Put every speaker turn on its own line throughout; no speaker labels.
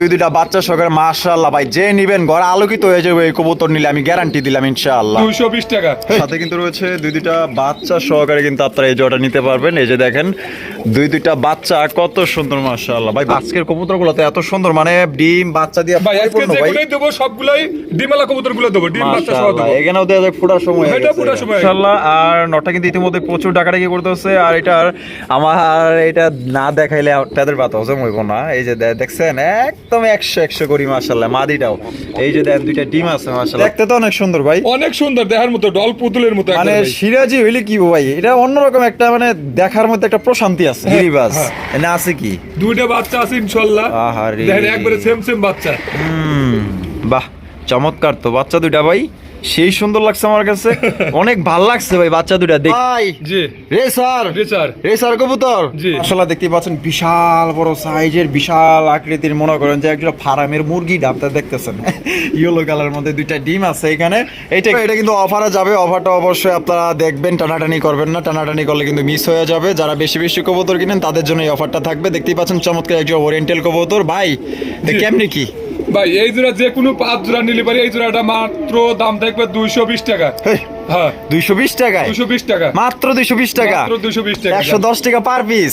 দুই দুইটা বাচ্চা মাশাআল্লাহ ভাই যে নিবেন ঘর আলোকিত হয়ে যাবে এই কবুতর নিলে আমি গ্যারান্টি দিলাম ইনশাআল্লাহ।
দুইশো বিশ টাকা।
সাথে কিন্তু রয়েছে দুই দুইটা বাচ্চা সহকারে কিন্তু আপনারা এই জোড়াটা নিতে পারবেন। এই যে দেখেন দুই দুইটা বাচ্চা কত সুন্দর মাশাআল্লাহ। ভাই আজকের কবুতরগুলো তো এত সুন্দর মানে ডিম বাচ্চা দিয়ে
ভাই আজকে দেবো সবগুলাই ডিমালা দেবো ডিম বাচ্চা সহ দেবো।
এখানেও দেওয়া যায় ফোটার সময়
এটা ফোটার সময়।
আর নটা কিন্তু ইতিমধ্যে প্রচুর ডাকাডাকি করতে হচ্ছে আর এটার আমার এটা না দেখাইলে তাদের হজম হইব না। এই যে দেখছেন একদম একশো একশো করি মাসাল্লাহ মাদিটাও। এই যে দেন দুইটা ডিম আছে মাসাল্লাহ দেখতে তো অনেক সুন্দর ভাই।
অনেক সুন্দর দেখার মতো ডল পুতুলের মতো
মানে সিরাজি হইলে কি ভাই? এটা অন্যরকম একটা মানে দেখার মধ্যে একটা প্রশান্তি আছে। গিরিবাস। না আছে কি?
দুইটা বাচ্চা আছে ইনশাল্লাহ
আহারে।
দেখেন একবারে সেম সেম বাচ্চা।
হুম, বাহ চমৎকার তো। বাচ্চা দুইটা ভাই। সেই সুন্দর লাগছে আমার কাছে। অনেক ভালো লাগছে ভাই বাচ্চা দুটা দেখ। ভাই
জি।
রে স্যার।
জি স্যার।
রে স্যার কবুতর।
জি।
আসলে দেখতে পাচ্ছেন বিশাল বড় সাইজের বিশাল আকৃতির মনে করেন যে একটা ফার্মের মুরগি ডাবটা দেখতেছেন। ইয়েলো কালার মধ্যে দুইটা ডিম আছে এখানে। এটা এটা কিন্তু অফারে যাবে। অফারটা অবশ্যই আপনারা দেখবেন টানাটানি করবেন না। টানাটানি করলে কিন্তু মিস হয়ে যাবে। যারা বেশি বেশি কবুতর কিনেন তাদের জন্য এই অফারটা থাকবে। দেখতেই পাচ্ছেন চমৎকার একজন ওরিয়েন্টাল কবুতর। ভাই। কেমনি কি?
ভাই, এই জোড়া যে কোনো পাঁচ জোড়া নিলে পারি, এই জোড়াটা মাত্র দাম থাকবে দুইশো বিশ টাকা। হ্যাঁ।
দুইশো বিশ টাকায়?
বিশ টাকা।
মাত্র দুইশো বিশ টাকা?
মাত্র বিশ টাকা।
একশো দশ টাকা পার পিস।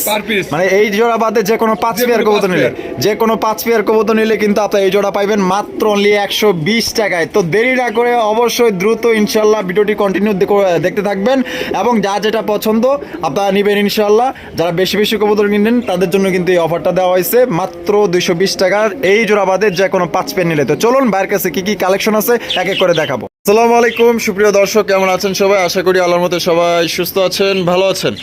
মানে এই জোড়া বাদে যে কোনো পাঁচ
যে
পেয়ার কবুতর নিলে।
পেয়ার।
যে কোনো পাঁচ পেয়ার কবুতর নিলে কিন্তু আপনার এই জোড়া পাইবেন মাত্র অনলি একশো বিশ টাকায়। তো দেরি না করে অবশ্যই দ্রুত ইনশাল্লাহ ভিডিওটি কন্টিনিউ দেখতে থাকবেন এবং যা যেটা পছন্দ আপনারা নেবেন ইনশাল্লাহ যারা বেশি বেশি কবুতর কিনেন তাদের জন্য কিন্তু এই অফারটা দেওয়া হয়েছে মাত্র দুইশো বিশ টাকার। এই জোড়া বাদে যে কোনো পাঁচ পেয়ার নিলে। তো চলুন বাইরের কাছে কি কি কালেকশন আছে এক এক করে দেখাবো। আসসালামু আলাইকুম, সুপ্রিয় দর্শক, কেমন আছেন সবাই? আশা করি আল্লাহর মতো সবাই সুস্থ আছেন, ভালো আছেন।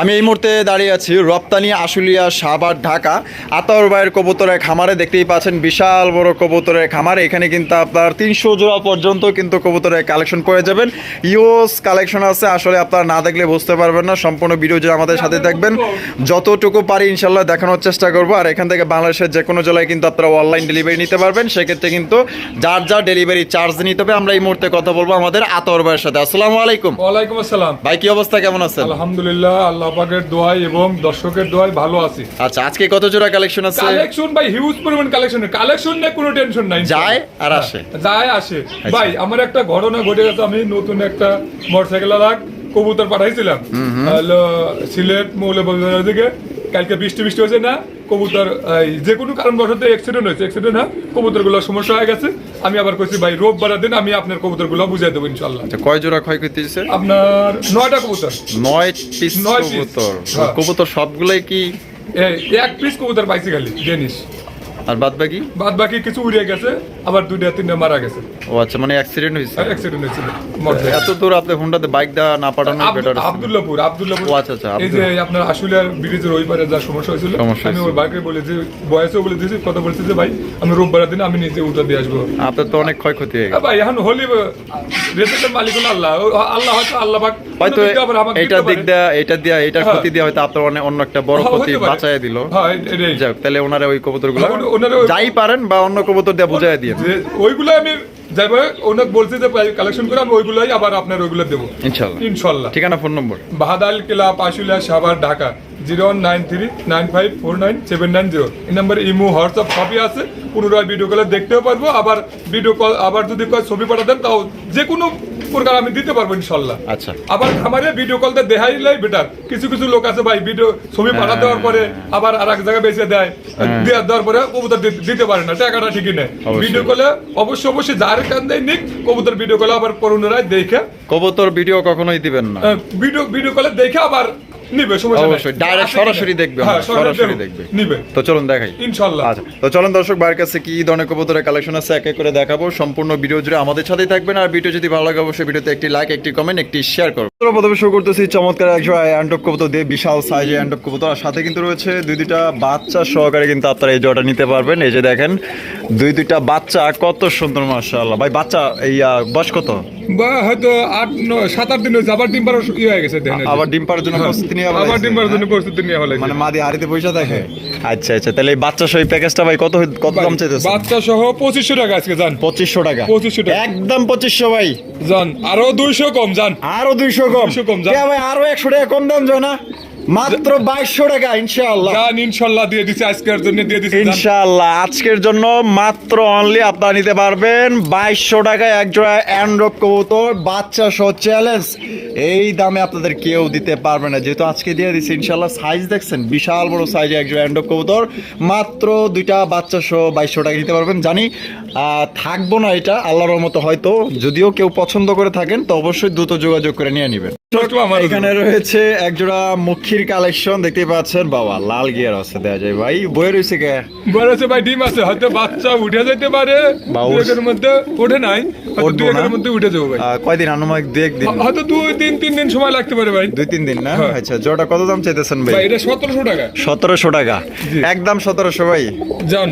আমি এই মুহূর্তে দাঁড়িয়ে আছি রপ্তানি আশুলিয়া সাভার, ঢাকা। আতর ভাইয়ের কবুতরের খামারে দেখতেই পাচ্ছেন, বিশাল বড় কবুতরের খামার। এখানে কিন্তু আপনার তিনশো জোড়া পর্যন্ত কিন্তু কবুতরের কালেকশন পেয়ে যাবেন। ইউস কালেকশন আছে, আসলে আপনারা না দেখলে বুঝতে পারবেন না। সম্পূর্ণ ভিডিও আমাদের সাথে থাকবেন। যতটুকু পারি ইনশাল্লাহ দেখানোর চেষ্টা করব। আর এখান থেকে বাংলাদেশের যে কোনো জেলায় কিন্তু আপনারা অনলাইন ডেলিভারি নিতে পারবেন। সেক্ষেত্রে কিন্তু যার যার ডেলিভারি চার্জ নিতে হবে, আমরা এই মুহূর্তে কথা বলব আমাদের আতর ভাইয়ের সাথে। আসসালামু আলাইকুম।
ওয়ালাইকুম আসসালাম।
ভাই কি অবস্থা? কেমন আছেন?
আলহামদুলিল্লাহ আল্লাহ পাকের দোয়ায় এবং দর্শকের দোয়ায় ভালো আছি।
আচ্ছা আজকে কত জোড়া কালেকশন আছে?
কালেকশন ভাই হিউজ পরিমাণ কালেকশন কালেকশন নিয়ে কোনো টেনশন নাই
যায় আর আসে।
যায় আসে। ভাই আমার একটা ঘটনা ঘটে গেছে আমি নতুন একটা মোটরসাইকেল রাখ। কবুতর পাঠাইছিলাম। হলো সিলেট মৌলবাজার দিকে। কালকে বৃষ্টি বৃষ্টি হয়েছে না কবুতর যে কোনো কারণ বশত অ্যাক্সিডেন্ট হয়েছে। অ্যাক্সিডেন্ট না কবুতরগুলো সমস্যা হয়ে গেছে। আমি আবার কইছি ভাই রোববার দিন আমি আপনার কবুতরগুলো বুঝাই দেবো ইনশাল্লাহ
আচ্ছা কয় জোড়া ক্ষয়ক্ষতি হয়েছে?
আপনার নয়টা কবুতর।
নয় পিস। কবুতর।
হ্যাঁ।
কবুতর সবগুলাই কি
এক পিস কবুতর পাইছি খালি ডেনিশ
আর বাদ বাকি
বাদ বাকি কিছু উড়ে গেছে আবার দুইটা তিনটা মারা গেছে।
ও আচ্ছা মানে অ্যাক্সিডেন্ট হয়েছে।
অ্যাক্সিডেন্ট হয়েছিল
এত দূর আপনি হুন্ডাতে বাইক দেওয়া না পাঠানো বেটার
আব্দুল্লাহপুর আব্দুল্লাহপুর
ও আচ্ছা, আচ্ছা,
এই যে আপনার আশুলিয়ার ব্রিজের ওই পারে যা সমস্যা হয়েছিল আমি। ওই বাইকে বলে যে বয়সেও বলে দিয়েছি কথা বলছি যে ভাই আমি রোববার দিন আমি নিজে উঠে দিয়ে আসব।
আপনার তো অনেক ক্ষয়ক্ষতি হয়ে গেছে
ভাই এখন হলি রেসেন্টের মালিক হলো আল্লাহ। আল্লাহ হয়তো আল্লাহ পাক
হয়তো এটা দিক। দেয়া এটা দিয়া এটা
হ্যাঁ।
ক্ষতি দিয়া হয়তো আপনার অনেক অন্য একটা বড়
হ্যাঁ,
ক্ষতি। বাঁচায় দিল।
হ্যাঁ
তাহলে ওনারা ওই কবুতরগুলো
হ্যাঁ, ওনারা
যাই পারেন বা অন্য কবুতর দিয়ে বোঝাই দিয়ে
ওইগুলো আমি যাইবো ওনাকে বলছি যে কালেকশন করে আমি ওইগুলোই আবার আপনার ওইগুলো দেবো।
ইনশাল্লাহ।
ইনশাল্লাহ।
ঠিকানা ফোন নম্বর
বাহাদাল কেলা পাশুলা Savar Dhaka. Zero nine three nine five four nine seven nine zero. এই নাম্বারে ইমো হোয়াটসঅ্যাপ সবই আছে। পুনরায় ভিডিও কলে দেখতেও পারব। আবার ভিডিও কল আবার যদি কয় ছবি পাঠাতেন তাও যে কোনো প্রকার আমি দিতে পারব ইনশাল্লাহ।
আচ্ছা।
আবার খামারে ভিডিও কলতে দেখাইলেই বেটার কিছু কিছু লোক আছে ভাই ভিডিও ছবি পাঠা দেওয়ার পরে আবার আর এক জায়গায় বেঁচে দেয়। দেওয়ার দেওয়ার পরে কবুতর দিতে পারে না। টাকাটা ঠিকই নেই ভিডিও কলে অবশ্যই অবশ্যই যার কান দেয় নিক কবুতর ভিডিও কলে আবার পুনরায় দেখে।
কবুতর ভিডিও কখনোই দিবেন না।
ভিডিও ভিডিও কলে দেখে আবার নিবে সমস্যা।
অবশ্যই,
ডাইরেক্ট
সরাসরি দেখবে,
হ্যাঁ,
সরাসরি
দেখবে। নিবে।
তো চলুন দেখাই।
ইনশাআল্লাহ
আচ্ছা তো চলুন দর্শক ভাইয়ের কাছে কি ধরনের কবুতরের কালেকশন আছে এক এক করে দেখাবো। সম্পূর্ণ ভিডিও জুড়ে আমাদের সাথেই থাকবেন। আর ভিডিও যদি ভালো লাগে অবশ্যই ভিডিওতে একটি লাইক একটি কমেন্ট একটি শেয়ার করো তো প্রথমে শুরু করতেছি চমৎকার একশো কবুতর দিয়ে বিশাল সাইজে কবুতর আর সাথে কিন্তু রয়েছে দুই দুইটা বাচ্চা সহকারে কিন্তু আপনারা এই নিতে পারবেন। এই যে দেখেন দুই দুইটা বাচ্চা কত সুন্দর ভাই বাচ্চা এই বয়স কত?
হয়তো আট সাত আট দিন আবার ডিম পাড়ার ইয়ে হয়ে গেছে দেখেন এই যে।
আবার ডিম পাড়ার জন্য প্রস্তুতি নিয়ে
আবার ডিম পাড়ার জন্য প্রস্তুতি নিয়ে হলে
মানে মাদি হাড়িতে পয়সা থাকে। আচ্ছা আচ্ছা তাহলে এই বাচ্চা সহ প্যাকেজটা ভাই কত হই- কত দাম চাইতেছে
বাচ্চা সহ পঁচিশশো টাকা আজকে যান
পঁচিশশো টাকা।
2500 টাকা।
একদম পঁচিশশো ভাই।
যান আরও দুইশো কম যান
আরও দুইশো কম।
200 কম, যা।
কে ভাই আরও একশো টাকা কম দাম যায় না। মাত্র বাইশশো টাকা
ইনশাল্লাহ ইনশাল্লাহ দিয়ে দিছি আজকের জন্য দিয়ে দিছি
ইনশাল্লাহ আজকের জন্য মাত্র অনলি আপনারা নিতে পারবেন বাইশশো টাকায় একজোড়া অ্যান্ড্রপ কবুতর বাচ্চা সহ চ্যালেঞ্জ এই দামে আপনাদের কেউ দিতে পারবে না। যেহেতু আজকে দিয়ে দিচ্ছি ইনশাআল্লাহ সাইজ দেখছেন বিশাল বড় সাইজে একজোড়া অ্যান্ড্রপ কবুতর। মাত্র দুইটা বাচ্চা সহ বাইশশো টাকা নিতে পারবেন জানি থাকব না এটা আল্লাহর মতো হয়তো যদিও কেউ পছন্দ করে থাকেন তো অবশ্যই দ্রুত যোগাযোগ করে নিয়ে নেবেন। এখানে রয়েছে একজোড়া মুখির কালেকশন দেখতে পাচ্ছেন বাবা লাল গিয়ার আছে দেওয়া যায়। ভাই বই রয়েছে কে?
বড় আছে ভাই ডিম আছে হয়তো বাচ্চা উঠে যেতে পারে
বা
দু
উঠ-
একের মধ্যে ওঠে নাই হয়তো
উঠবো
দু মধ্যে উঠে যাব ভাই।
কয়দিন? আনুমানিক দু একদিন।
হয়তো দুই তিন তিন দিন সময় লাগতে পারে ভাই।
দুই তিন দিন না?
হ্যাঁ।
আচ্ছা জোড়া কত দাম চাইতেছেন ভাই?
ভাই এটা সতেরোশো টাকা।
সতেরোশো টাকা। একদম সতেরোশো ভাই।
যান।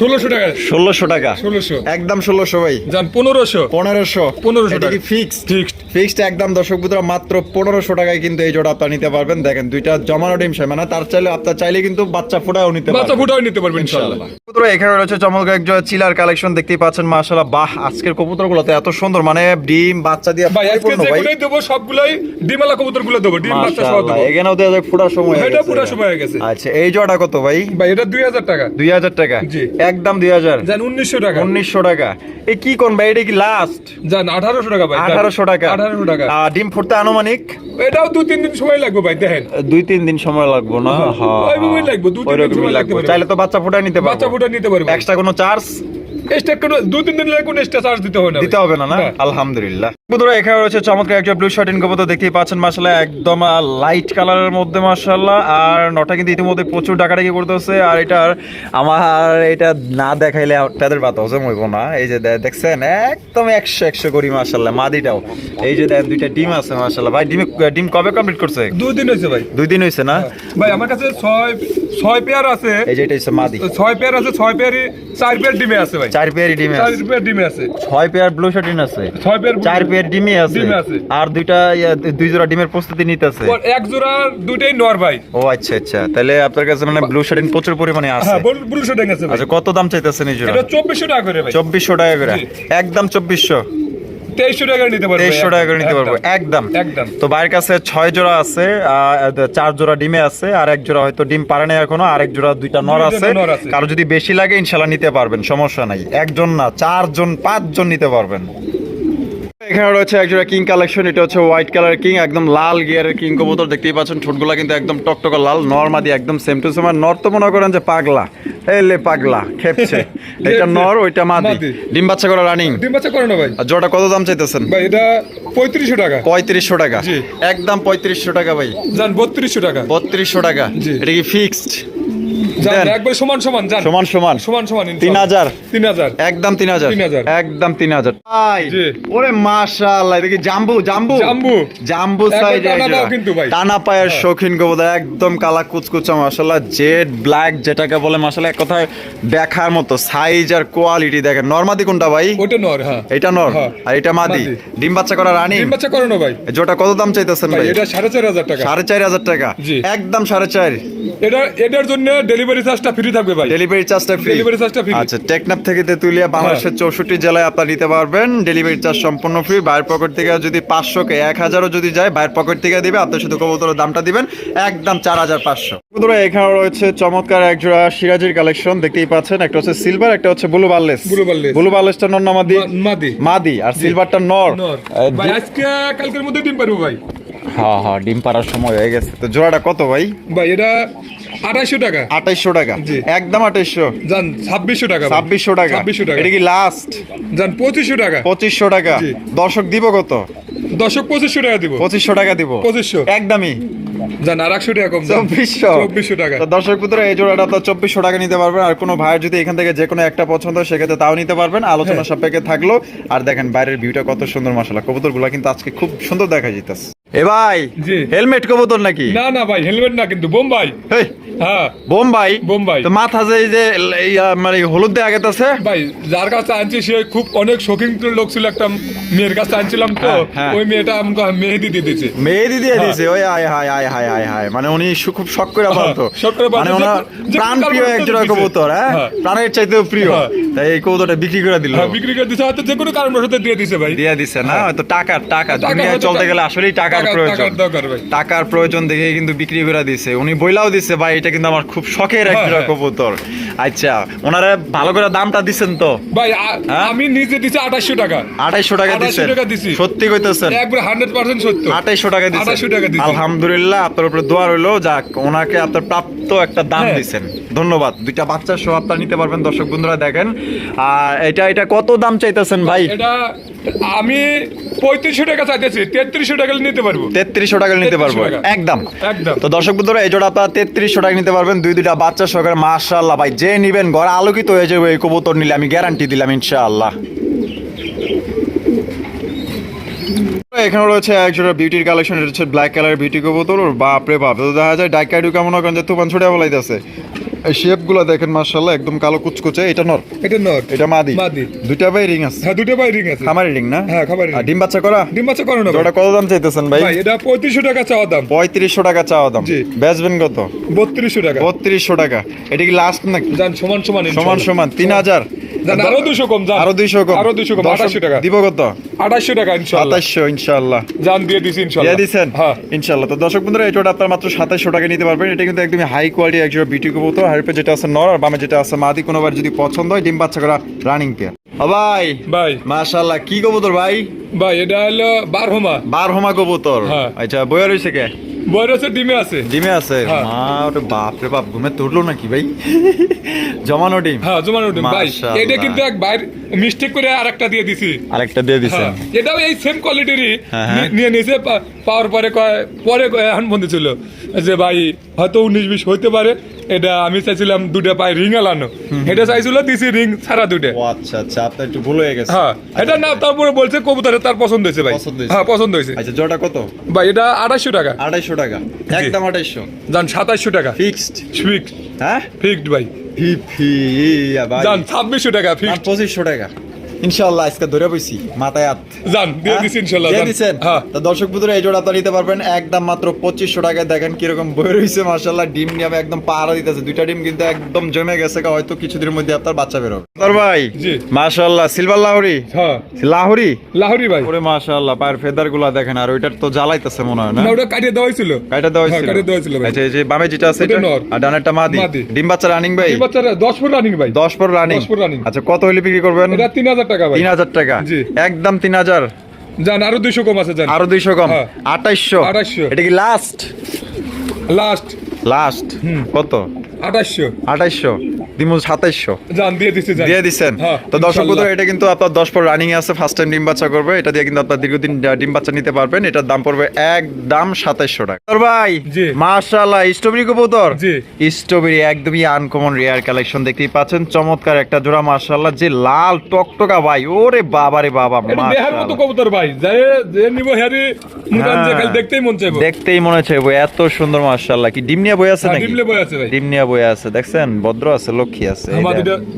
ষোলোশো টাকা।
ষোলোশো টাকা?
ষোলোশো।
একদম ষোলোশো ভাই।
যান পনেরোশো।
পনেরোশো।
1500 টাকা।
Fixed
Fixed।
ফিক্সড একদম দর্শক বন্ধুরা মাত্র পনেরোশো টাকায় কিন্তু এই জোড়া আপনারা নিতে পারবেন। দেখেন দুইটা জমানো ডিম সাই মানে তার চাইলে আপনার চাইলে কিন্তু বাচ্চা ফোটাও নিতে
বাচ্চা ফুটাও নিতে পারবেন ইনশাল্লাহ।
কবুতর এখানে রয়েছে চমৎকার একজন চিলার কালেকশন দেখতেই পাচ্ছেন মাশাআল্লাহ বাহ আজকের কবুতরগুলো এত সুন্দর মানে ডিম বাচ্চা দিয়ে
ভাই আজকে
ভাই।
দেবো সবগুলাই ডিমালা কবুতরগুলো দেবো ডিম বাচ্চা সহ
এখানেও যায় ফুটার সময়
এটা
গেছে।
সময় হয়ে গেছে।
আচ্ছা এই জোড়া কত ভাই?
ভাই এটা দুই হাজার টাকা।
দুই হাজার টাকা।
জি।
একদম দুই হাজার।
যান উনিশশো টাকা।
উনিশশো টাকা। এই কি কোন ভাই? এটা কি লাস্ট
যান আঠারোশো টাকা ভাই।
আঠারোশো টাকা।
আঠারোশো টাকা।
ডিম ফুটতে আনুমানিক?
এটাও দু তিন দিন সময় লাগবে ভাই দেখেন।
দুই তিন দিন সময় লাগবে না? হ্যাঁ,
ওইভাবেই লাগবে, দু তিন দিন সময়
লাগবে। চাইলে তো বাচ্চা ফুটাই নিতে পারব।
বাচ্চা ফুটা নিতে পারবে।
এক্সট্রা কোনো চার্জ
এক্সট্রা কোনো দু তিন দিন লাগে কোনো এক্সট্রা চার্জ দিতে হবে না
দিতে হবে না না? আলহামদুলিল্লাহ। বন্ধুরা এখানে রয়েছে চমৎকার একটা ব্লু শার্ট শার্টিন কবুতর দেখতেই পাচ্ছেন মাসাল্লাহ একদম লাইট কালারের মধ্যে মাসাল্লাহ আর নটা কিন্তু ইতিমধ্যে প্রচুর ডাকাডাকি করতেছে আর এটার আমার এটা না দেখাইলে তাদের বাত হজম হইব না। এই যে দেখছেন একদম একশো একশো করি মাসাল্লাহ মাদিটাও। এই যে দেন দুইটা ডিম আছে মাসাল্লাহ ভাই ডিম ডিম কবে কমপ্লিট করছে?
দুই দিন হয়েছে ভাই।
দুই দিন হয়েছে না?
ভাই আমার কাছে ছয় ছয় পেয়ার আছে।
এই যে এটা হচ্ছে মাদি।
ছয় পেয়ার আছে ছয় পেয়ারই চার পেয়ার ডিমে আছে ভাই।
চার পেয়ারই ডিমে
চার পেয়ার ডিমে আছে।
ছয় পেয়ার ব্লু শার্টিন আছে।
ছয় পেয়ার
চার পেয়ার ডিমে আছে।
আছে।
আর দুইটা দুই জোড়া ডিমের প্রস্তুতি নিতেছে।
এক জোড়া দুইটাই নর ভাই।
ও আচ্ছা আচ্ছা। তাহলে আপনার কাছে মানে ব্লু শার্টিন প্রচুর পরিমাণে আছে।
হ্যাঁ ব্লু শুটিং আছে
আচ্ছা কত দাম চাইতেছেন এই জোড়া?
এটা চব্বিশশো টাকা করে ভাই।
চব্বিশশো টাকা করে। একদম চব্বিশশো।
তেইশশো টাকা নিতে পারবে
তেইশশো টাকা করে নিতে পারব। একদম।
একদম।
তো বাইরের কাছে ছয় জোড়া আছে চার জোড়া ডিমে আছে আর এক জোড়া হয়তো ডিম পারে নাই এখনও আর এক জোড়া দুইটা নর আছে।
নর আছে।
কারও যদি বেশি লাগে ইনশাল্লাহ নিতে পারবেন সমস্যা নাই। একজন না চারজন পাঁচজন নিতে পারবেন। এখানে রয়েছে একজোড়া কিং কালেকশন এটা হচ্ছে হোয়াইট কালার কিং একদম লাল গিয়ারের কিং কবুতর দেখতেই পাচ্ছেন ঠোঁটগুলা কিন্তু একদম টকটকা লাল নর্মাদি একদম সেম টু সেম আর নর তো মনে করেন যে পাগলা। এলে পাগলা খেপছে। এটা নর ওইটা মাদি। ডিম বাচ্চা করা রানিং
ডিম বাচ্চা করে না ভাই?
আর জোড়া কত দাম চাইতেছেন?
ভাই এটা পঁয়ত্রিশশো টাকা।
পঁয়ত্রিশশো টাকা।
জি।
একদম পঁয়ত্রিশশো টাকা ভাই।
যান বত্রিশশো টাকা।
বত্রিশশো টাকা।
জি।
এটা কি ফিক্সড।
একবার সমান সমান যান।
সমান সমান।
সমান সমান
তিন হাজার।
তিন হাজার।
একদম
3000
একদম তিন হাজার। ভাই ওরে মাশাআল্লাহ দেখি জাম্বু? জাম্বু?
জাম্বু।
জাম্বু সাইজ
কিন্তু ভাই।
টানা পায়ের শৌখিন গোবদা একদম কালা কুচকুচা মাশাআল্লাহ জেড ব্ল্যাক যেটাকে বলে মাশাআল্লাহ এক কথায় দেখার মতো সাইজ আর কোয়ালিটি দেখেন। নরমাদি কোনটা ভাই?
ওটা নর হ্যাঁ।
এটা নর?
হ্যাঁ।
আর এটা মাদি। ডিম বাচ্চা করা রানী?
ডিম বাচ্চা করে না ভাই
জোটা কত দাম চাইতেছেন
ভাই
ভাই?
এটা সাড়ে চার হাজার টাকা।
সাড়ে চার হাজার টাকা। একদম সাড়ে চার।
এটা এটার জন্য ডেলিভারি চার্জটা ফ্রি থাকবে ভাই।
ডেলিভারি চার্জটা ফ্রি
Delivery charge-টা free।
আচ্ছা টেকনাফ থেকে তেতুলিয়া বাংলাদেশের চৌষট্টি জেলায় আপনারা নিতে পারবেন ডেলিভারি চার্জ সম্পূর্ণ ফ্রি বাইরের পকেট থেকে যদি পাঁচশো কে এক হাজারও যদি যায় বাইরের পকেট থেকে দিবে আপনার শুধু কবুতরের দামটা দিবেন একদম চার হাজার পাঁচশো। কবুতর এখানে রয়েছে চমৎকার এক জোড়া সিরাজির কালেকশন দেখতেই পাচ্ছেন। একটা হচ্ছে সিলভার একটা হচ্ছে blue barless
Blue barless।
Blue বার্লেসটা নর মাদি?
মাদি।
আর সিলভারটা নর।
নর। ভাই আজকে কালকের মধ্যে ডিম পারব ভাই।
হ্যাঁ হ্যাঁ ডিম পাড়ার সময় হয়ে গেছে। তো জোড়াটা কত ভাই?
ভাই এটা আড়াইশো টাকা।
আঠাইশশো টাকা? একদম আঠাইশশো?
যান ছাব্বিশশো টাকা
ছাব্বিশশো টাকা।
ছাব্বিশশো টাকা।
এটা কি লাস্ট
যান পঁচিশশো টাকা।
পঁচিশশো টাকা। দর্শক দিব কত?
পঁচিশশো টাকা দিব।
পঁচিশশো টাকা দিব।
পঁচিশশো।
একদমই।
যান আর একশো টাকা কম
চব্বিশশো।
চব্বিশশো টাকা।
দর্শক পুত্র এই জোড়াটা তো চব্বিশশো টাকা নিতে পারবেন। আর কোনো ভাইয়ের যদি এখান থেকে যে কোনো একটা পছন্দ সেক্ষেত্রে তাও নিতে পারবেন। আলোচনা
হ্যাঁ।
সাপেক্ষে থাকল। আর দেখেন বাইরের ভিউটা কত সুন্দর মশলা কবুতরগুলা কিন্তু আজকে খুব সুন্দর দেখা যেতেছে এ ভাই। হেলমেট কবুতর নাকি
না না ভাই হেলমেট না কিন্তু বোম্বাই হ্যাঁ।
বোম্বাই?
বোম্বাই।
তো মাথা যে এই যে ইয়া, মানে হলুদ দিয়ে আগেতাছে
ভাই যার কাছে আনছি সে খুব অনেক শৌখিন লোক ছিল একটা মেয়ের কাছে আনছিলাম তো
হ্যাঁ, হ্যাঁ।
ওই মেয়েটা আমাকে মেহেদি দিয়ে দিয়েছে।
মেহেদি দিয়ে। দিছে ওই আয় হায় হায় হায় হায় হায়। মানে উনি খুব শখ করে পালতো মানে ওনার প্রাণ প্রিয় একজোড়া কবুতর হ্যাঁ। প্রাণের চাইতেও প্রিয়। তাই এই কবুতরটা বিক্রি করে দিল।
বিক্রি করে দিছে হয়তো যে কোনো কারণ বশত দিয়ে দিছে ভাই।
দিয়ে দিছে না হয়তো টাকা টাকা দুনিয়ায় চলতে গেলে আসলেই টাকার প্রয়োজন।
টাকার
টাকার প্রয়োজন দেখে কিন্তু বিক্রি করে দিছে। উনি বইলাও দিছে ভাই এটা কিন্তু আমার খুব শখের
একটা।
কবুতর আচ্ছা ওনারা ভালো করে দামটা দিছেন তো?
ভাই
হ্যাঁ?
আমি নিজে দিছি টাকা।
টাকা দিছেন?
টাকা দিছি।
সত্যি কইতেছেন?
একবার হান্ড্রেড পার্সেন্ট সত্য।
আঠাইশো টাকা দিছেন?
2800 টাকা দিছি।
আলহামদুলিল্লাহ আপনার উপরে দোয়া রইল। যাক ওনাকে আপনার প্রাপ্ত একটা দাম
হ্যাঁ।
দিছেন। ধন্যবাদ। দুইটা বাচ্চা সহ আপনারা নিতে পারবেন দর্শক বন্ধুরা দেখেন। আর এটা এটা কত দাম চাইতেছেন ভাই?
এটা আমি পঁয়ত্রিশশো টাকা চাইতেছি। তেত্রিশশো টাকা নিতে পারব।
তেত্রিশশো টাকা নিতে পারব। একদম।
একদম।
তো দর্শক বন্ধুরা এই জোড়া আপনারা তেত্রিশশো টাকা নিতে পারবেন। দুই দুইটা বাচ্চা সহকারে মাশাআল্লাহ ভাই যে নিবেন, ঘর আলোকিত হয়ে যাবে, এই কবুতর নিলে আমি গ্যারান্টি দিলাম, ইনশাআল্লাহ। এখানে রয়েছে একজোড়া বিউটির কালেকশন রয়েছে ব্ল্যাক কালার বিউটি কবুতর বাপরে বাপ। দেখা যায় ডাইকা ডুকা মনে করেন যে তুফান ছুটে বলাইতেছে। এই শেপগুলো দেখেন মাশাআল্লাহ একদম কালো কুচকুচে। এটা নর।
এটা নর।
এটা মাদি।
মাদি।
দুইটা ভাই রিং আছে।
হ্যাঁ দুটো ভাই রিং আছে।
খামারি রিং না?
হ্যাঁ, খামারি
ডিম বাচ্চা করা?
ডিম বাচ্চা করো না ভাই।
কত দাম চাইতেছেন ভাই?
ভাই এটা পঁয়ত্রিশশো টাকা চাওয়া দাম।
পঁয়ত্রিশশো টাকা চাওয়া দাম।
জি।
বেচবেন কত?
বত্রিশশো টাকা।
বত্রিশশো টাকা। এটা কি লাস্ট নাকি?
জান সমান সমান
সমান সমান তিন হাজার।
যান আরও দুশো কম
আরও দুইশো কম।
আরও দুশো কম আঠাশশো টাকা।
দিব কত?
আঠাশশো টাকা ইনশাল্লাহ।
সাতাশশো ইনশাল্লাহ।
যান দিয়ে দিছি
দিয়ে দিচ্ছেন
হ্যাঁ।
ইনশাল্লাহ। তো দর্শক বন্ধুরা এটা আপনার মাত্র সাতাশশো টাকা নিতে পারবেন। এটা কিন্তু একদমই হাই কোয়ালিটি একজোড়া বিউটি কবুতর। হারিপে যেটা আছে নর আর বামে যেটা আছে মাদি কোনোবার যদি পছন্দ হয় ডিম বাচ্চা করা রানিং পেয়ার ভাই
ভাই।
মাশাল্লাহ কি কবুতর ভাই?
ভাই এটা হলো বারহমা।
বারহমা কবুতর।
হ্যাঁ।
আচ্ছা বইয়া রয়েছে কে?
বয়স ডিমে আছে।
ডিমে আছে?
হ্যাঁ।
মা ওটা বাপ রে বাপ ঘুমে তুললো নাকি ভাই? জমানো ডিম।
হ্যাঁ জমান ডিম ভাই। এটা কিন্তু এক বাইর মিস্টেক করে আরেকটা দিয়ে দিছি।
আরেকটা দিয়ে
হ্যাঁ, এটাও এই সেম কোয়ালিটিরই
হ্যাঁ।
নিয়ে নিয়েছে পাওয়ার পরে কয় পরে এখন বন্ধু ছিল যে ভাই হয়তো উনিশ বিশ হইতে পারে এটা আমি চাইছিলাম দুটা পায়ে রিং আলানো। এটা চাইছিল দিছি রিং ছাড়া দুটা
আচ্ছা আচ্ছা আপনার একটু ভুল হয়ে গেছে।
হ্যাঁ এটা না তারপরে বলছে কবুতরে তার পছন্দ হয়েছে ভাই। হ্যাঁ পছন্দ হয়েছে।
আচ্ছা জোড়া কত?
ভাই এটা আড়াইশো টাকা।
আড়াইশো টাকা। একদম আড়াইশো।
জান সাতাইশশো টাকা।
ফিক্সড?
ফিক্সড।
হ্যাঁ?
ফিক্সড ভাই।
ফি ফি ভাই।
যান ছাব্বিশশো টাকা ফিক্সড।
পঁচিশশো টাকা। ইনশাল্লাহ আজকে ধরে বইছি মাথায় হাত।
যান দিয়ে
হ্যাঁ?
দিছি ইনশাল্লাহ
দিয়ে দিছেন?
হ্যাঁ।
তো দর্শক বন্ধুরা এই জোড়া আপনারা নিতে পারবেন একদম মাত্র পঁচিশশো টাকায়। দেখেন কীরকম বই রয়েছে মার্শাল্লাহ ডিম নিয়ে একদম পাহারা দিতেছে। দুইটা ডিম কিন্তু একদম জমে গেছে হয়তো কিছুদিনের মধ্যে আপনার বাচ্চা বেরোবে তোর ভাই
জি।
সিলভার লাহরি?
হ্যাঁ।
লাহরি?
লাহোরি ভাই।
ওরে মাশাআল্লাহ পায়ের ফেদারগুলা দেখেন আর ওইটার তো জ্বালাইতেছে মনে হয় না?
ওটা কাটিয়ে দেওয়া হয়েছিল
কাইটা দেওয়া
হ্যাঁ,
হয়েছিল
কাইটা দেওয়া হয়েছিল
আচ্ছা এই যে বামে যেটা আছে এটা? আর ডানেরটা মাদি। ডিম বাচ্চা রানিং ভাই?
এই বাচ্চারা দশ ফুট রানিং ভাই।
দশ পর রানিং
10 পর running।
আচ্ছা কত হলে বিক্রি করবেন?
এটা তিন হাজার টাকা
তিন হাজার টাকা। একদম তিন হাজার।
যান আরও দুইশো কম আছে জান।
আরও দুইশো কম।
আঠাইশো
আঠাইশশো।
2800
এটা কি লাস্ট
লাস্ট
লাস্ট কত?
আঠাশশো
আঠাইশশো। দিমু সাতাইশশো।
যান দিয়ে দিছি
দিয়ে দিচ্ছেন
হ্যাঁ,
তো দর্শক
ইনশাল্লাহ।
এটা কিন্তু আপনার দশ পর রানিং আছে ফার্স্ট টাইম ডিম বাচ্চা করবে। এটা দিয়ে কিন্তু আপনার দীর্ঘদিন ডিম বাচ্চা নিতে পারবেন। এটার দাম পড়বে একদম সাতাইশশো টাকা। তোর ভাই
জি।
স্ট্রবেরি কবুতর? স্ট্রবেরি একদমই আনকমন রেয়ার কালেকশন দেখতেই পাচ্ছেন। চমৎকার একটা জোড়া মাশাআল্লাহ যে লাল টকটকা ভাই। ওরে বাবা রে বাবা
এটা দেহার মতো কবুতর ভাই। যে যে নিব হ্যারি মুটান যে
হ্যাঁ।
দেখতেই মন চাইব।
দেখতেই মনে হচ্ছে এত সুন্দর মাশাআল্লাহ। কি ডিম নিয়ে বই আছে
হ্যাঁ,
নাকি?
ডিমলে বই আছে ভাই।
ডিম নিয়ে বই আছে দেখছেন? ভদ্র আছে লক্ষ্মী আছে
হ্যাঁ,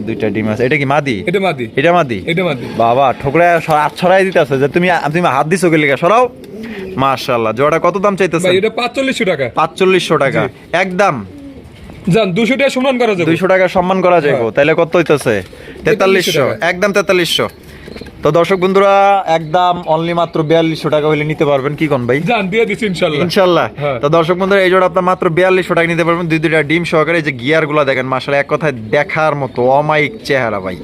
দুইটা ডিম আছে। এটা কি মাদি?
এটা মাদি।
এটা মাদি?
এটা মাদি।
বাবা ঠোকরা ছড়াই দিতেছে যে তুমি তুমি হাত দিছো গেলে সরাও। মাশাআল্লাহ জোড়া কত দাম চাইতেছে
এটা পাঁচচল্লিশশো টাকা।
পাঁচচল্লিশশো টাকা। একদম
দুশো টাকা সমান করা যাবে।
টাকা সম্মান করা যাবে
হ্যাঁ।
তাহলে কত হইতেছে? তেতাল্লিশশো একদম তেতাল্লিশশো। তো দর্শক বন্ধুরা একদম অনলি মাত্র বিয়াল্লিশশো টাকা হলে নিতে পারবেন। কি কোন ভাই?
জান দিয়ে দিচ্ছি ইনশাল্লাহ।
ইনশাল্লাহ।
হ্যাঁ।
তো দর্শক বন্ধুরা এই জোড়া আপনার মাত্র বিয়াল্লিশশো টাকা নিতে পারবেন। দুই দুইটা ডিম সহকারে এই যে গিয়ারগুলা দেখেন মাসাল এক কথায় দেখার মতো অমায়িক চেহারা ভাই।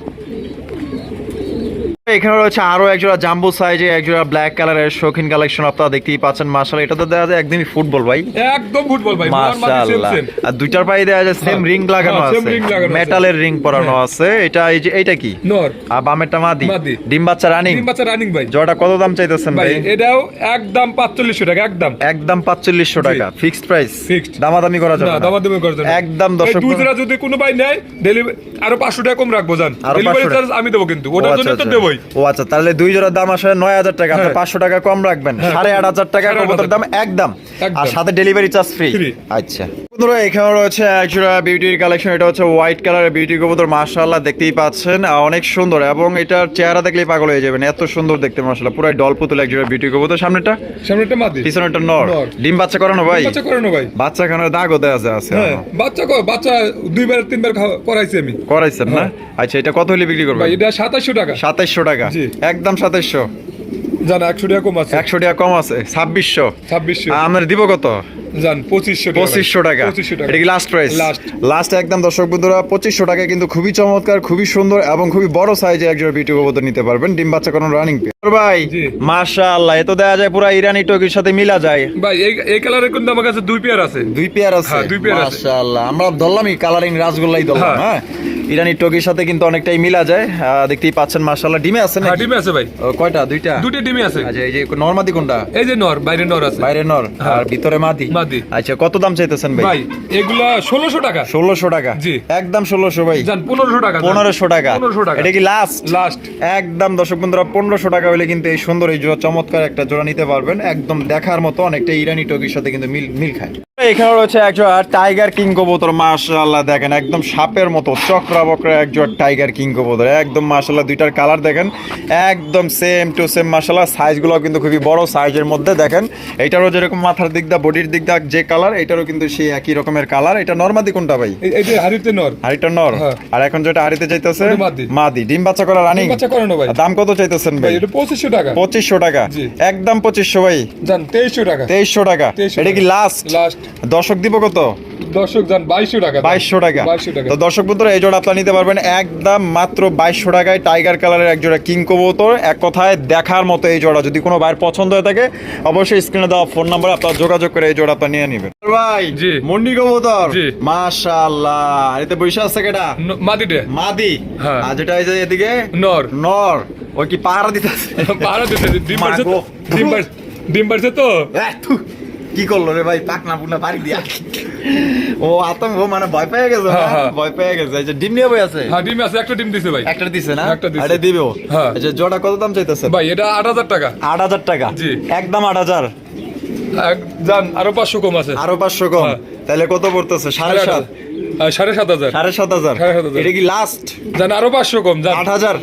এখানে রয়েছে আরও একজোড়া জাম্বু সাইজে একজোড়া ব্ল্যাক কালারের শৌখিন কালেকশন আপনারা দেখতেই পাচ্ছেন। মাসাল এটা তো দেখা যায় একদমই ফুটবল ভাই।
একদম ফুটবল ভাই নর
মাশাআল্লাহ। আর দুইটার পায়ে দেওয়া যায় সেম। রিং লাগানো আছে। মেটালের রিং পরানো
হ্যাঁ।
আছে। এটা এই যে এইটা কি?
নর।
আর বামেরটা মাদি। ডিম বাচ্চা রানিং
তিন বাচ্চা রানিং ভাই।
জোড়াটা কত দাম চাইতেছেন
ভাই এটাও একদম পাঁচচল্লিশশো টাকা একদম।
একদম পাঁচচল্লিশশো টাকা। Fixed price
Fixed।
দামাদামি করা যাবে
না। দামাদামি করে দেন
একদম দর্শক
দুই জোড়া যদি কোনো ভাই নেয় ডেলিভারি আরও পাঁচশো টাকা কম রাখব জান। ডেলিভারি চার্জ আমি দেবো কিন্তু। ওটার
আচ্ছা,
জন্য তো
আচ্ছা।
দেবোই।
ও আচ্ছা তাহলে দুই জোড়ার দাম আসলে নয় হাজার টাকা। আপনি
হ্যাঁ।
পাঁচশো টাকা কম রাখবেন। সাড়ে আট হাজার টাকা কবুতর দাম একদম। আর সাথে ডেলিভারি চার্জ ফ্রি আচ্ছা। বন্ধুরা এখানে রয়েছে একজোড়া বিউটির কালেকশন এটা হচ্ছে হোয়াইট কালারের বিউটি কবুতর মাশাআল্লাহ দেখতেই পাচ্ছেন। অনেক সুন্দর এবং এটার চেহারা দেখলেই পাগল হয়ে যাবেন। এত সুন্দর দেখতে মাশাআল্লাহ পুরো ডল পুতুল একজোড়া বিউটি কবুতর। সামনেটা
সামনে মাদি।
পিছনেটা নর। ডিম বাচ্চা করানো ভাই?
বাচ্চা করানো ভাই।
বাচ্চা দাগ হতে আছে আছে।
হ্যাঁ বাচ্চা বাচ্চা দুইবার তিনবার করাইছি আমি।
করাইছেন না? আচ্ছা এটা কত হলে বিক্রি করবেন?
ভাই এটা সাতাশশো টাকা।
সাতাইশশো টাকা। একদম সাতাইশশো।
জান একশো টাকা কম আছে।
একশো টাকা কম আছে ছাব্বিশশো।
ছাব্বিশশো।
আপনার দিব কত?
জান পঁচিশশো
পঁচিশশো টাকা। এটা কি লাস্ট প্রাইস
Last।
লাস্ট একদম দর্শক বন্ধুরা পঁচিশশো টাকা কিন্তু খুবই চমৎকার খুবই সুন্দর এবং খুবই বড় সাইজে একজন বিউটি কবুতর নিতে পারবেন। ডিম বাচ্চা কোনো রানিং ভাই। মাশাআল্লাহ দেখা যায় পুরো ইরানি টকির সাথে মিলা যায়।
ভাই এই এই কালারের কিন্তু আমার কাছে দুই পেয়ার আছে।
দুই পেয়ার আছে?
হ্যাঁ, দুই পেয়ার আছে।
মাশাআল্লাহ আমরা ধরলামই কালারিং রাসগোল্লাই ধরলাম
হ্যাঁ।
হ্যাঁ ইরানি টকির সাথে কিন্তু অনেকটাই মিলা যায়। দেখতেই পাচ্ছেন মাশাআল্লাহ ডিমে আছে
হ্যাঁ
নাকি
ডিমে আছে ভাই।
কয়টা? দুইটা?
দুটো ডিমে আছে।
আচ্ছা এই যে নরমাদি কোনটা?
এই যে নর বাইরে নর আছে।
বাইরে নর
হ্যাঁ।
আর ভিতরে মাদি?
মাদি।
আচ্ছা কত দাম চাইতেছেন ভাই?
ভাই এগুলা ষোলোশো টাকা।
ষোলোশো টাকা?
জি।
একদম ষোলোশো ভাই।
জান পনেরোশো টাকা
পনেরোশো টাকা।
পনেরোশো টাকা।
এটা কি লাস্ট
লাস্ট
একদম দর্শক বন্ধুরা পনেরোশো টাকা হলে কিন্তু এই সুন্দর এই জোড়া চমৎকার একটা জোড়া নিতে পারবেন। একদম দেখার মতো অনেকটা ইরানি টকির সাথে কিন্তু মিল মিল খায়। এখানে রয়েছে একজোড়া টাইগার কিং কবুতর মাশাআল্লাহ দেখেন একদম সাপের মতো চক্রা বকরা একজোড়া টাইগার কিং কবুতর একদম মাশাআল্লাহ দুইটার কালার দেখেন একদম সেম টু সেম মাশাআল্লাহ সাইজগুলো কিন্তু খুবই বড় সাইজের মধ্যে দেখেন এইটারও যেরকম মাথার দিক দা বডির দিক দা যে কালার এটারও কিন্তু সেই একই রকমের কালার এটা নর্মাদি কোনটা ভাই?
এই হাড়িতে নর।
হাড়িটা নর?
হ্যাঁ।
আর এখন যেটা হাড়িতে চাইতেছে
মাদি।
ডিম বাচ্চা করা রানিং
বাচ্চা করানো ভাই।
দাম কত চাইতেছেন
ভাই? এটা পঁচিশশো টাকা।
পঁচিশশো টাকা।
জি।
একদম পঁচিশশো ভাই।
জান তেইশশো টাকা।
তেইশশো টাকা। এটা কি লাস্ট
লাস্ট
দর্শক দিব কত?
দর্শক জান বাইশশো টাকা।
বাইশশো টাকা।
টাকা।
তো দর্শক বন্ধুরা এই জোড়া আপনারা নিতে পারবেন একদম মাত্র বাইশশো টাকায় টাইগার কালারের এক জোড়া কিং কবুতর। এক কথায় দেখার মতো এই জোড়া যদি কোনো ভাইয়ের পছন্দ হয়ে থাকে অবশ্যই স্ক্রিনে দেওয়া ফোন নাম্বার আপনারা যোগাযোগ করে এই জোড়া আপনারা নিয়ে নেবেন। ভাই
জি।
মন্ডি কবুতর। মাশাআল্লাহ। এতে বসে আছে কেটা? মাদি।
হ্যাঁ।
আর যেটা এই যে এদিকে?
নর।
নর। ওই কি পাহারা দিতেছে?
পাহারা দিতে ডিম পারছে ডিম পারছে তো।
কি করল রে ভাই? পাকনা পুকনা পারি দিয়া। ও আতঙ্ক ও মানে ভয় পেয়ে গেছে?
হ্যাঁ, হ্যাঁ।
ভয় পেয়ে গেছে। এই যে ডিম নিয়ে বই আছে?
হ্যাঁ ডিম আছে একটা ডিম দিছে ভাই।
একটা দিছে না?
একটা দিছে।
এটা দিবেও
হ্যাঁ।
আচ্ছা জোড়া কত দাম চাইতেছে?
ভাই এটা আট হাজার টাকা।
আট হাজার টাকা?
জি।
একদম আট হাজার?
এক- জান আরও পাঁচশো কম আছে।
আরও পাঁচশো কম। তাহলে কত পড়তেছে? সাড়ে সাত।
আহ, সাড়ে সাত হাজার।
সাড়ে সাত হাজার। এটা কি লাস্ট
জান আরও পাঁচশো কম জান।
আট হাজার?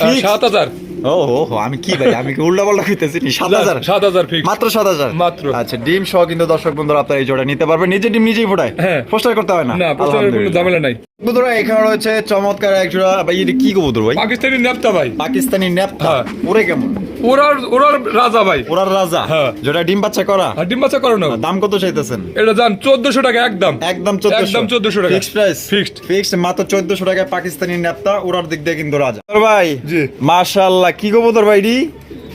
আহ, সাত হাজার।
ও হো আমি কি ভাই আমি উল্টা পাল্টা কইতেছি সাত হাজার?
সাত হাজার ফিক্স
মাত্র সাত হাজার?
মাত্র।
আচ্ছা ডিম সহ কিন্তু দর্শক বন্ধুরা আপনারা এই জোড়া নিতে পারবেন নিজে ডিম নিজেই ফোটায়।
হ্যাঁ।
পোস্টার করতে হয় না।
না প্রচারের কোনো
আলহামদুলিল্লাহ।
ঝামেলা নাই।
বন্ধুরা এখানে রয়েছে চমৎকার এক জোড়া ভাই এটা কি কবুতর ভাই?
পাকিস্তানি নেপটা ভাই।
পাকিস্তানি নেপথা
হ্যাঁ।
ওরে কেমন?
ওরার ওরার রাজা ভাই।
ওরার রাজা।
হ্যাঁ।
যেটা ডিম বাচ্চা করা?
ডিম বাচ্চা করো না
দাম কত চাইতেছেন?
এটা জান চোদ্দশো টাকা একদম।
একদম চোদ্দশো।
একদম 1400 টাকা।
Fixed price?
Fixed।
ফিক্সড মাত্র চোদ্দশো টাকায় পাকিস্তানি নেপথা ওরার দিক দিয়ে কিন্তু রাজা। ভাই
জি।
মাশাআল্লাহ কি কবুতর ভাই ডি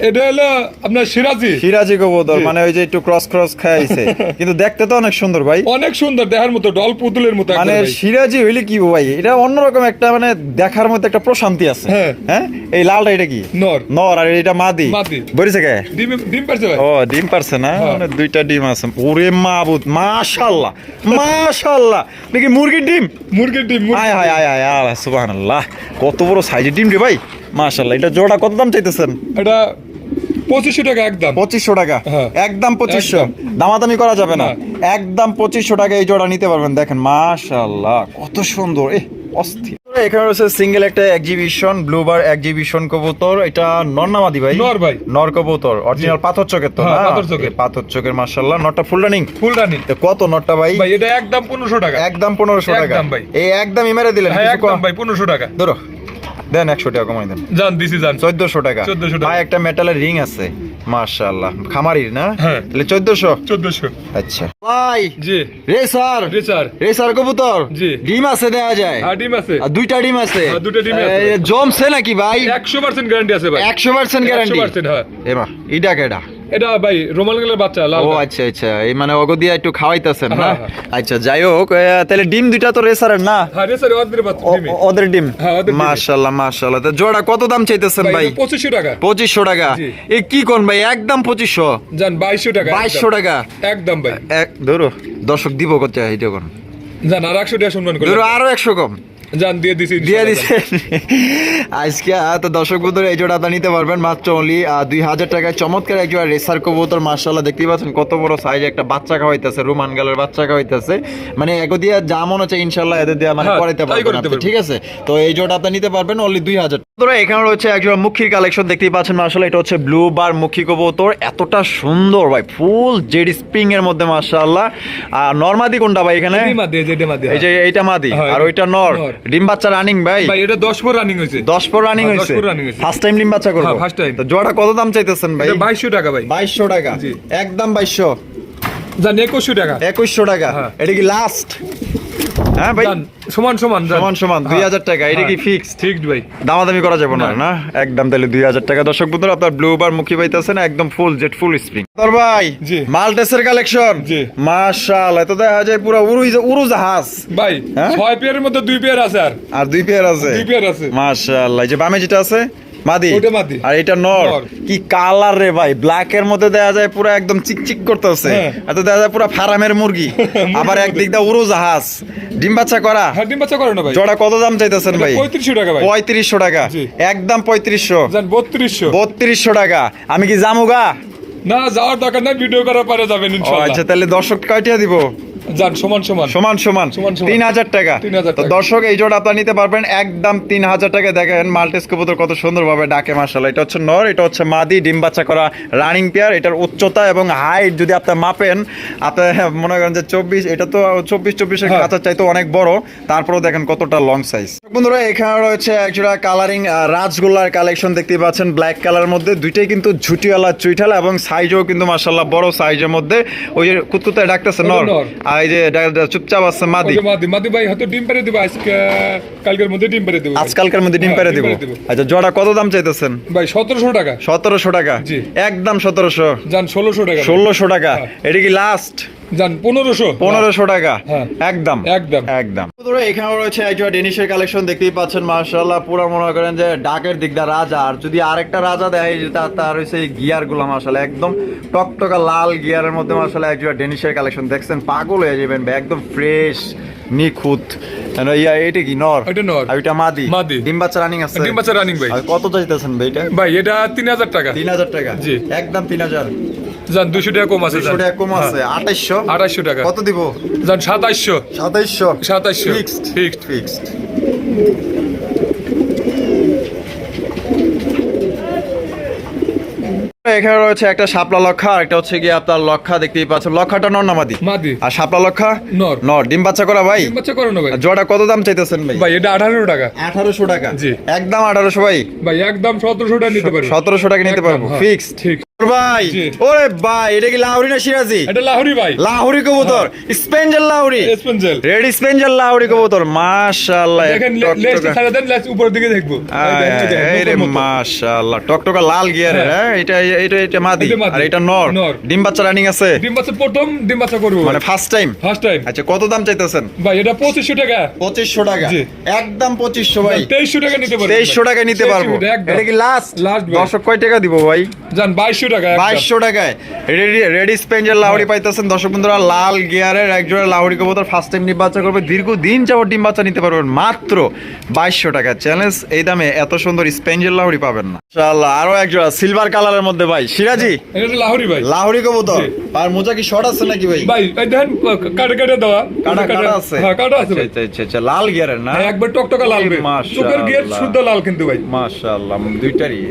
এটা হলো আপনার সিরাজি।
সিরাজি কবুতর। মানে ওই যে একটু ক্রস ক্রস খাইছে কিন্তু দেখতে তো অনেক সুন্দর ভাই।
অনেক সুন্দর দেখার মতো ডল পুতুলের মতো
মানে সিরাজি হইলে কি ভাই এটা অন্যরকম একটা মানে দেখার মধ্যে একটা প্রশান্তি আছে।
হ্যাঁ।
হ্যাঁ? এই লালটা এটা কি?
নর।
নর আর এটা মাদি।
মাদি।
বলিছে কে?
ডিম ডিম পারছে ভাই?
ও ডিম পারছে না?
হ্যাঁ।
মানে দুইটা ডিম আছে। ওরে মাবুদ মাশাআল্লাহ মাশাআল্লাহ। দেখি মুরগির ডিম।
মুরগির ডিম
আয় হায় আয় আয় আয় সুবহানাল্লাহ। কত বড় সাইজের ডিম রে ভাই। মাশাআল্লাহ এটা জোড়া কত দাম চাইতেছেন?
এটা পঁচিশশো টাকা একদম।
পঁচিশশো টাকা?
হ্যাঁ।
একদম পঁচিশশো? দামাদামি করা যাবে না।
না।
একদম পঁচিশশো টাকা এই জোড়া নিতে পারবেন দেখেন মাশাআল্লাহ কত সুন্দর এ অস্থির। এখানে রয়েছে সিঙ্গেল একটা এক্সিবিশন ব্লুবার এক্সিবিশন কবুতর এটা নর্নামাদি ভাই?
নর ভাই।
নর কবুতর অরিজিনাল পাথর চোখের তো
হ্যাঁ,
না?
পাথর চোখের।
এ পাথর মাশাআল্লাহ নটটা ফুল রানিং
ফুল রানি
কত নটটা ভাই?
ভাই এটা একদম পনেরোশো টাকা।
একদম পনেরোশো টাকা।
একদম ভাই।
এই একদম মেরে দিলেন
হ্যাঁ একদম ভাই পনেরোশো টাকা।
ধরো। দেন একশো টাকা কমাই দেন।
জান দিছি জান
চোদ্দশো টাকা।
1400 টাকা।
ভাই একটা মেটালের রিং আছে। মাশাআল্লাহ। খামারির না?
হ্যাঁ।
তাহলে চোদ্দশো?
চোদ্দশো।
আচ্ছা। ভাই
জি।
রেসার।
রিচার
রেসার কবুতর।
জি।
ডিম আছে দেয়া যায়।
আর ডিম আছে।
আর দুইটা ডিম আছে।
হ্যাঁ, দুইটা ডিম আছে।
জমছে নাকি ভাই?
একশো পার্সেন্ট গ্যারান্টি আছে ভাই।
একশো পার্সেন্ট গ্যারান্টি
একশো পার্সেন্ট হ্যাঁ।
এমা ইডা কেডা?
এটা ভাই গেলের বাচ্চা লাল
ও আচ্ছা আচ্ছা এই মানে অগো দিয়া একটু খাওয়াইতেছেন না?
হ্যাঁ, হ্যাঁ।
আচ্ছা যাই হোক তাহলে ডিম দুইটা তো রেসারের না?
হ্যাঁ ওদের বাচ্চা
ওদের ডিম?
হ্যাঁ।
মাশাআল্লাহ মাশাআল্লাহ। তো জোড়া কত দাম চাইতেছেন
ভাই
ভাই?
এটা পঁচিশশো টাকা।
পঁচিশশো টাকা? এ কি কোন ভাই? একদম পঁচিশশো?
জান বাইশশো টাকা
বাইশশো
একদম।
টাকা?
একদম ভাই।
এক ধরো দর্শক দিব কত এটা কোন
জান আর একশো টাকা সম্মান করে
ধরো আরও একশো কম।
জান দিয়ে দিছি
দিয়ে
ইনশাআল্লাহ।
আজকে তো দর্শক বন্ধুরা এই জোড়া আপনারা নিতে পারবেন মাত্র অনলি দুই হাজার টাকায়। চমৎকার এক জোড়া রেসার কবুতর মার্শাল্লাহ দেখতেই পাচ্ছেন কত বড় সাইজ একটা বাচ্চা খাওয়াইতেছে রুমান গালের বাচ্চা খাওয়াইতেছে। মানে এগো দিয়ে যা মনে হচ্ছে ইনশাল্লাহ এদের দিয়ে মানে
হ্যাঁ,
করাইতে পারবেন আপনি, ঠিক আছে? তো এই জোড়া আপনি নিতে পারবেন অনলি দুই হাজার। বন্ধুরা এখানে রয়েছে একজন মুখির কালেকশন দেখতেই পাচ্ছেন মার্শাল্লাহ এটা হচ্ছে ব্লু বার মুখী কবুতর। এতটা সুন্দর ভাই ফুল জেড স্প্রিং এর মধ্যে মার্শাল্লাহ আর নর্মাদি কোনটা ভাই এখানে?
ডিমা দিয়ে যে ডিমা দিয়ে
এই যে এইটা মাদি।
হ্যাঁ,
আর ওইটা নর। ডিম বাচ্চা রানিং ভাই?
ভাই এটা 10 পর রানিং হয়েছে।
দশ পর রানিং
হইছে
হয়েছে?
10 পর রানিং হইছে
ফার্স্ট টাইম ডিম বাচ্চা করব?
হ্যাঁ, টাইম।
তো জোড়া কত দাম চাইতেছেন ভাই?
এটা 2200 টাকা ভাই।
বাইশশো টাকা।
জি।
একদম বাইশশো।
জান 2100 টাকা।
একুশশো টাকা।
হ্যাঁ।
এটা কি লাস্ট হ্যাঁ ভাই?
সমান সমান
সমান সমান দুই হাজার টাকা এটা কি
হ্যাঁ,
ফিক্সড
ভাই।
দামাদামি করা যাবে না
না।
না? একদম তাহলে দুই হাজার টাকা। দর্শক বন্ধুরা আপনার ব্লু বার মুখী পাইতেছেন একদম ফুল জেট ফুল স্প্রিং তোর ভাই। মাল্টেসের কালেকশন। মাশাল এত দেখা যায় পুরো উড়ুই উড়ু জাহাজ।
ভাই
হ্যাঁ?
ছয় পেয়ারের মধ্যে দুই পেয়ার আছে আর।
আর দুই পেয়ার আছে?
দুই পেয়ার আছে।
মাশাআল্লাহ যে বামে যেটা আছে মাদি?
ওটা মাদি।
আর এটা নর।
নর।
কি কালার রে ভাই? ব্ল্যাক এর মধ্যে দেখা যায় পুরো একদম চিকচিক করতেছে।
হ্যাঁ।
এত দেখা যায় পুরো ফার্মের মুরগি। আবার একদিক দা উড়ো জাহাজ ডিম বাচ্চা করা।
হ্যাঁ ডিম বাচ্চা করে না ভাই।
জোড়া কত দাম চাইতেছেন ভাই?
টাকা ভাই।
টাকা। একদম
জান
টাকা। আমি কি জামুগা
না যাওয়ার দরকার নাই ভিডিও করার পরে যাবেন ইনশাআল্লাহ
আচ্ছা তাহলে দর্শক কয়টা দিব?
সমান সমান।
তিন হাজার টাকা।
3,000
তো দর্শক এই জোড়া আপনার নিতে পারবেন। একদম তিন হাজার টাকা দেখেন মাল্টেস কবুতর কত সুন্দরভাবে ডাকে মার্শাল এটা হচ্ছে নর এটা হচ্ছে মাদি ডিম বাচ্চা করা রানিং পেয়ার এটার উচ্চতা এবং হাইট যদি মাপেন আপনি মনে করেন যে চব্বিশ এটা তো চব্বিশ চব্বিশের
হ্যাঁ।
চাইতে অনেক বড়। তারপরেও দেখেন কতটা লং সাইজ বন্ধুরা এখানে রয়েছে একজোড়া কালারিং রাজগোল্লার কালেকশন দেখতে পাচ্ছেন ব্ল্যাক কালার মধ্যে। দুইটাই কিন্তু ঝুটিওয়ালা চুইঠালা এবং সাইজও কিন্তু মার্শাল্লাহ বড় সাইজের মধ্যে। ওই যে ডাকতেছে নর।
নর।
আর এই যে চুপচাপ আছে মাদি।
মাদি। মাদি ভাই হয়তো ডিম পেরে দিব আজকে কালকের মধ্যে ডিম পেরে দিব।
আজকালকার মধ্যে ডিম
হ্যাঁ,
পেরে দিব। আচ্ছা জোড়া কত দাম চাইতেছেন?
ভাই সতেরোশো টাকা।
সতেরোশো টাকা।
জি।
একদম সতেরোশো।
জান ষোলোশো টাকা। ভাই।
ষোলোশো টাকা।
হ্যাঁ।
এটা কি লাস্ট
জান পনেরোশো।
পনেরোশো টাকা।
হ্যাঁ।
একদম।
একদম।
একদম। বন্ধুরা, এখানে রয়েছে একজন ডেনিশের কালেকশন দেখতেই পাচ্ছেন মার্শাল্লাহ পুরো মনে করেন যে ডাকের দিকটা রাজা। আর যদি আরেকটা রাজা দেয় যে তার তার হচ্ছে এই গিয়ারগুলো মার্শাল্লাহ একদম টকটকা লাল গিয়ারের মধ্যে মার্শাল্লাহ একজন ডেনিশের কালেকশন দেখছেন পাগল হয়ে যাবেন ভাই একদম ফ্রেশ নিখুঁত। ইয়া এটা কি নর?
এটা নর।
আর এটা মাদি।
মাদি।
ডিম বাচ্চা রানিং আছে।
ডিম বাচ্চা রানিং ভাই।
কত চাইতেছেন ভাই এটা?
ভাই এটা তিন হাজার টাকা।
তিন হাজার টাকা।
জি।
একদম তিন হাজার।
জান দুশো টাকা কম আছে
দুশো টাকা কম আছে। আঠাইশশো।
আড়াইশো টাকা।
কত দিব?
জান সাতাইশশো।
সাতাইশশো।
সাতাইশশো।
ফিক্সড।
ফিক্সড।
ফিক্সড। এখানে রয়েছে একটা শাপলা লক্ষা আর একটা হচ্ছে গিয়ে আপনার লক্ষা দেখতেই পাচ্ছেন। লক্ষাটা নর নামাদি
মাদি?
আর শাপলা লক্ষা?
নর।
নর। ডিম বাচ্চা করা ভাই?
ডিম বাচ্চা করে না ভাই
জোড়া কত দাম চাইতেছেন ভাই?
ভাই এটা আঠারো টাকা।
আঠারোশো টাকা।
জি।
একদম আঠারোশো ভাই?
ভাই একদম সতেরোশো টাকা নিতে পারবে।
সতেরোশো টাকা নিতে পারব।
হ্যাঁ।
ফিক্সড।
ঠিক।
ভাই। ওরে ভাই এটা কি না সিরাজি?
এটা ভাই।
কবুতর হ্যাঁ। স্পেঞ্জেল
স্পেঞ্জেল
রেড স্পেঞ্জেল কবুতর মাশাআল্লাহ
দেখেন দেন লেস উপরের দিকে দেখব।
মাশাআল্লাহ টকটকা লাল হ্যাঁ। হ্যাঁ? এটা এটা এটা মাদি আর এটা নর। ডিম বাচ্চা রানিং আছে।
ডিম বাচ্চা প্রথম ডিম বাচ্চা করব।
মানে ফার্স্ট টাইম
ফার্স্ট টাইম
আচ্ছা কত দাম চাইতেছেন?
ভাই এটা 2500 টাকা।
2500 টাকা। একদম 2500 ভাই।
2300 টাকা নিতে পারব।
2300 টাকা নিতে পারব। এটা কি লাস্ট
লাস্ট
দর্শক কয় টাকা দিব ভাই?
জান 2200
বাইশশো টাকায়। রেডি রেডি স্পেঞ্জের লাউড়ি হ্যাঁ। পাইতেছেন দর্শক বন্ধুরা লাল গিয়ারের একজোড়া লাউড়ি কবুতর ফার্স্ট টাইম ডিম বাচ্চা করবে। দীর্ঘদিন যাবত ডিম বাচ্চা নিতে পারবেন মাত্র বাইশশো টাকা। চ্যালেঞ্জ এই দামে এত সুন্দর স্পেঞ্জের লাউড়ি পাবেন না। ইনশাআল্লাহ আরও একজোড়া সিলভার কালারের মধ্যে ভাই। সিরাজি?
হ্যাঁ, এটা ভাই।
লাহরি কবুতর। আর মোজা কি শর্ট আছে নাকি ভাই?
ভাই দেখেন কাটা কাটা দেওয়া।
কাটা কাটা আছে।
হ্যাঁ কাটা আছে আচ্ছা
আচ্ছা, আচ্ছা আচ্ছা লাল গিয়ারের না?
হ্যাঁ, একবার টকটকা লাল ভাই। চোখের গিয়ার শুদ্ধ লাল কিন্তু ভাই।
মাশাআল্লাহ দুইটারই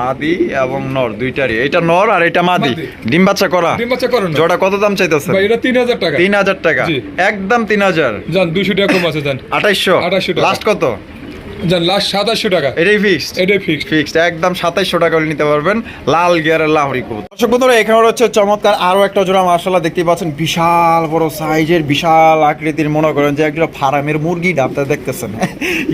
মাদি এবং নর দুইটারই। এটা নর আর এটা মাদি। ডিম বাচ্চা করা।
ডিম বাচ্চা করা
জোড়া কত দাম চাইতেছেন?
ভাই এটা তিন হাজার টাকা।
তিন হাজার টাকা। একদম তিন হাজার।
জান দুশো টাকা কম আছে জান।
আঠাইশশো।
2800
লাস্ট কত?
জান লাস্ট সাতাশশো টাকা।
এটাই ফিক্সড
এটাই ফিক্সড
ফিক্সড একদম সাতাইশশো টাকা নিতে পারবেন। লাল গিয়ারের লাহরি কবুতর। দর্শক বন্ধুরা এখানে হচ্ছে চমৎকার আরও একটা জোড়া মার্শাল্লাহ দেখতেই পাচ্ছেন। বিশাল বড় সাইজের বিশাল আকৃতির মনে করেন যে একটা ফার্মের মুরগি আপনারা দেখতেছেন।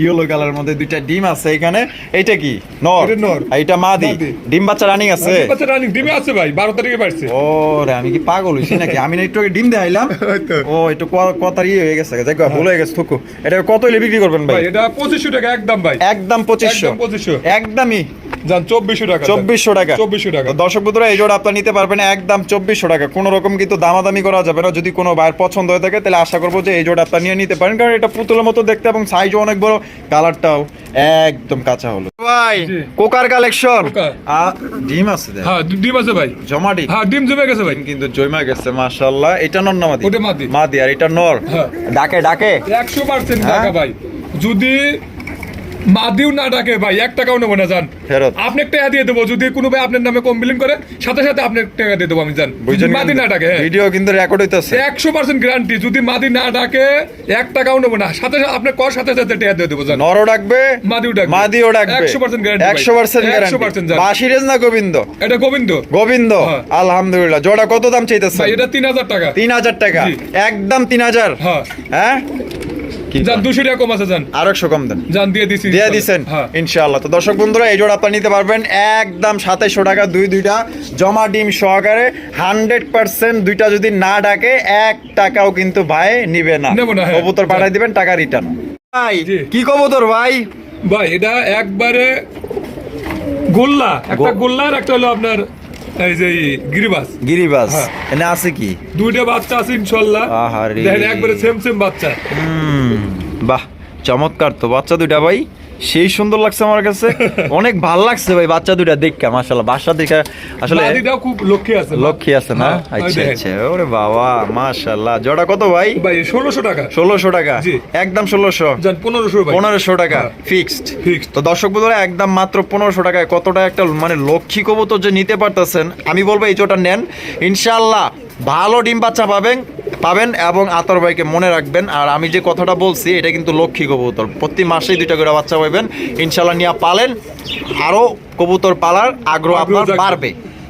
ইয়েলো কালারের মধ্যে দুইটা ডিম আছে এখানে। এইটা কি? নর।
এটা নর।
আর এটা মাদি। ডিম বাচ্চা রানিং আছে?
বাচ্চা রানিং ডিমে আছে ভাই বারো তারিখে পারছে
ও রে আমি কি পাগল হইছি নাকি? আমি না একটু ডিম দেখাইলাম। ও একটু কথার ইয়ে হয়ে গেছে দেখ ভুল হয়ে গেছে থুকু। এটা কত হলে বিক্রি করবেন ভাই?
ভাই এটা পঁচিশশো টাকা একদম ভাই।
একদম পঁচিশশো।
পঁচিশশো।
একদমই।
যান চব্বিশশো টাকা
চব্বিশশো টাকা।
চব্বিশশো টাকা।
দর্শক বন্ধুরা এই জোড়া আপনার নিতে পারবেন একদম চব্বিশশো টাকা। কোনো রকম কিন্তু দামাদামি করা যাবে না। যদি কোনো ভাইয়ের পছন্দ হয়ে থাকে তাহলে আশা করব যে এই জোড়া আপনার নিয়ে নিতে পারেন। কারণ এটা পুতুলের মতো দেখতে এবং সাইজও অনেক বড়। কালারটাও একদম কাঁচা হলো ভাই কোকার কালেকশন ডিম আছে
হ্যাঁ ডিম আছে ভাই।
জমাটি
হ্যাঁ ডিম জমে গেছে ভাই।
কিন্তু জমা গেছে মাশাআল্লাহ। এটা নর না মাদি?
মাদি।
আর এটা নর।
হ্যাঁ।
ডাকে ডাকে?
ভাই। যদি মাদিও না ডাকে ভাই এক টাকাও নেব না জান
ফেরত।
আপনি টাকা দিয়ে দেবো যদি কোনো ভাই আপনার নামে কমপ্লেন করে সাথে সাথে আপনার টাকা দিয়ে দেবো আমি জান মাদি না ডাকে হ্যাঁ।
ভিডিও কিন্তু রেকর্ড হইতাছে।
একশো পার্সেন্ট গ্যারান্টি যদি মাদি না ডাকে এক টাকাও নেব না। সাথে সাথে আপনার কর সাথে সাথে টাকা দিয়ে দেবো জান
নরও ডাকবে
মাদিও ডাকবে।
মাদিও ডাকবে।
100% guarantee ভাই।
100% গ্যারান্টি
100%
বাসিরেজ না গোবিন্দ?
এটা গোবিন্দ?
গোবিন্দ।
হ্যাঁ।
আলহামদুলিল্লাহ। জোড়া কত দাম চাইতেছে
এটা তিন হাজার টাকা।
তিন হাজার টাকা। একদম তিন হাজার।
হ্যাঁ।
হ্যাঁ?
যান দুশো টাকা কম আছে যান।
আর একশো কম দেন।
যান দিয়ে দিছি
দিয়ে দিছেন?
হ্যাঁ।
ইনশাআল্লাহ তো দর্শক বন্ধুরা এই জোড়া আপনারা নিতে পারবেন একদম সাতাইশশো টাকা দুই দুইটা জমা ডিম সহকারে। হান্ড্রেড পার্সেন্ট দুইটা যদি না ডাকে এক টাকাও কিন্তু ভাই নিবে না।
হ্যাঁ।
কবুতর পাঠাই দিবেন টাকা রিটার্ন ভাই। কি কবুতর ভাই?
ভাই এটা একবারে গোল্লা একটা গোল্লা আর একটা হলো আপনার এই যে গিরিবাস।
গিরিবাস।
হ্যাঁ।
এনে আছে কি?
দুইটা বাচ্চা আছে ইনশাল্লাহ।
আহারে।
দেখেন একবারে সেম সেম বাচ্চা।
বাহ। চমৎকার তো বাচ্চা দুইটা ভাই। সেই সুন্দর লাগছে আমার কাছে। অনেক ভালো লাগছে ভাই বাচ্চা দুইটা দেখে মাশাআল্লাহ। বাসা দেখে আসলে
খুব লক্ষ্মী আছে
লক্ষ্মী আছে না?
হ্যাঁ,
আচ্ছা আচ্ছা ওরে বাবা মাশাআল্লাহ। জোড়া কত ভাই?
ভাই ষোলোশো টাকা।
ষোলোশো টাকা। একদম ষোলোশো।
যান পনেরোশো ভাই।
পনেরোশো টাকা
হ্যাঁ।
ফিক্সড।
Fixed।
তো দর্শক বন্ধুরা একদম মাত্র পনেরোশো টাকায় কতটা একটা মানে লক্ষ্মী কবুতর যে নিতে পারতেছেন আমি বলব এই চোটা নেন। ইনশাল্লাহ ভালো ডিম বাচ্চা পাবেন পাবেন এবং আতর ভাইকে মনে রাখবেন। আর আমি যে কথাটা বলছি এটা কিন্তু লক্ষ্মী কবুতর। প্রতি মাসেই দুইটা করে বাচ্চা পাবেন। ইনশাল্লাহ নিয়ে পালেন আরও কবুতর পালার আগ্রহ আপনার বাড়বে।